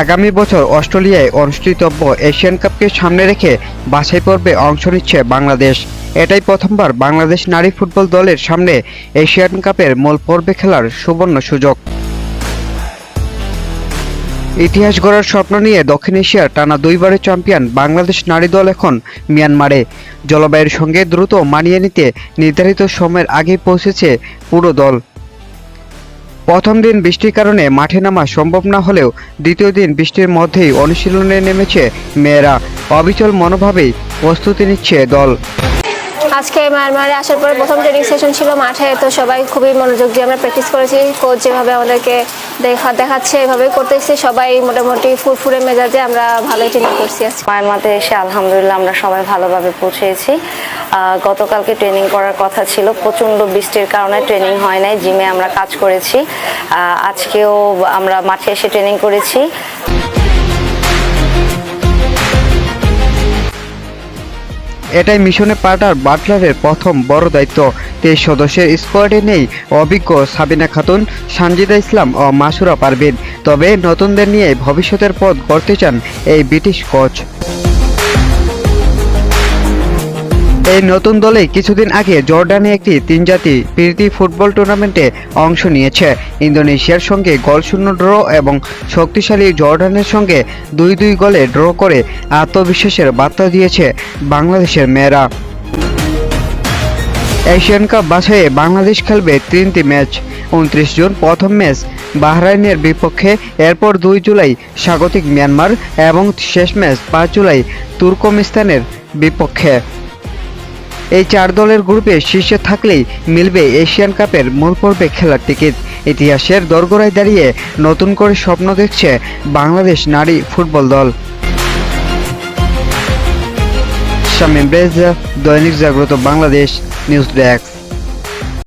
আগামী বছর অস্ট্রেলিয়ায় অনুষ্ঠিতব্য এশিয়ান কাপকে সামনে রেখে বাছাই পর্বে অংশ নিচ্ছে বাংলাদেশ। এটাই প্রথমবার বাংলাদেশ নারী ফুটবল দলের সামনে এশিয়ান কাপের মূল পর্বে খেলার সুবর্ণ সুযোগ। ইতিহাস গড়ার স্বপ্ন নিয়ে দক্ষিণ এশিয়ার টানা দুইবারের চ্যাম্পিয়ন বাংলাদেশ নারী দল এখন মিয়ানমারে। জলবায়ুর সঙ্গে দ্রুত মানিয়ে নিতে নির্ধারিত সময়ের আগে পৌঁছেছে পুরো দল। প্রথম দিন বৃষ্টির কারণে মাঠে নামা সম্ভব না হলেও দ্বিতীয় দিন বৃষ্টির মধ্যেই অনুশীলনে নেমেছে মেয়েরা। অবিচল মনোভাবেই প্রস্তুতি নিচ্ছে দল। আজকে মায়ানমারে আসার পরে প্রথম ট্রেনিং সেশন ছিল মাঠে তো সবাই খুবই মনোযোগ দিয়ে আমরা প্র্যাকটিস করেছি। কোচ যেভাবে আমাদেরকে দেখা দেখাচ্ছে এভাবেই করতেছি। সবাই মোটামুটি ফুরফুরে মেজাজে আমরা ভালোই ট্রেনিং করছি আজকে। মায়ানমারতে এসে আলহামদুলিল্লাহ আমরা সবাই ভালোভাবে পৌঁছেছি। গতকালকে ট্রেনিং করার কথা ছিল। প্রচণ্ড বৃষ্টির কারণে ট্রেনিং হয় নাই। জিমে আমরা কাজ করেছি। আজকেও আমরা মাঠে এসে ট্রেনিং করেছি। এটাই মিশনে পার্টার বাটলারের প্রথম বড় দায়িত্ব। তেইশ সদস্যের স্কোয়াডে নেই অভিজ্ঞ সাবিনা খাতুন, সানজিদা ইসলাম ও মাসুরা পারভিন। তবে নতুনদের নিয়ে ভবিষ্যতের পথ গড়তে চান এই ব্রিটিশ কোচ এই নতুন দলে কিছুদিন আগে জর্ডানে একটি তিন জাতি প্রীতি ফুটবল টুর্নামেন্টে অংশ নিয়েছে। ইন্দোনেশিয়ার সঙ্গে গোল শূন্য ড্র এবং শক্তিশালী জর্ডানের সঙ্গে দুই দুই গোলে ড্র করে আত্মবিশ্বাসের বার্তা দিয়েছে বাংলাদেশের মেয়েরা। এশিয়ান কাপ বাছাইয়ে বাংলাদেশ খেলবে তিনটি ম্যাচ। উনত্রিশ জুন প্রথম ম্যাচ বাহরাইনের বিপক্ষে, এরপর দুই জুলাই স্বাগতিক মিয়ানমার এবং শেষ ম্যাচ পাঁচ জুলাই তুর্কমিস্তানের বিপক্ষে। এই চার দলের গ্রুপে শীর্ষে থাকলেই মিলবে এশিয়ান কাপের মূল পর্বে খেলার টিকিট। ইতিহাসের দরগোড়ায় দাঁড়িয়ে নতুন করে স্বপ্ন দেখছে বাংলাদেশ নারী ফুটবল দল। শামীম রেজা, দৈনিক জাগ্রত বাংলাদেশ, নিউজ ডেস্ক।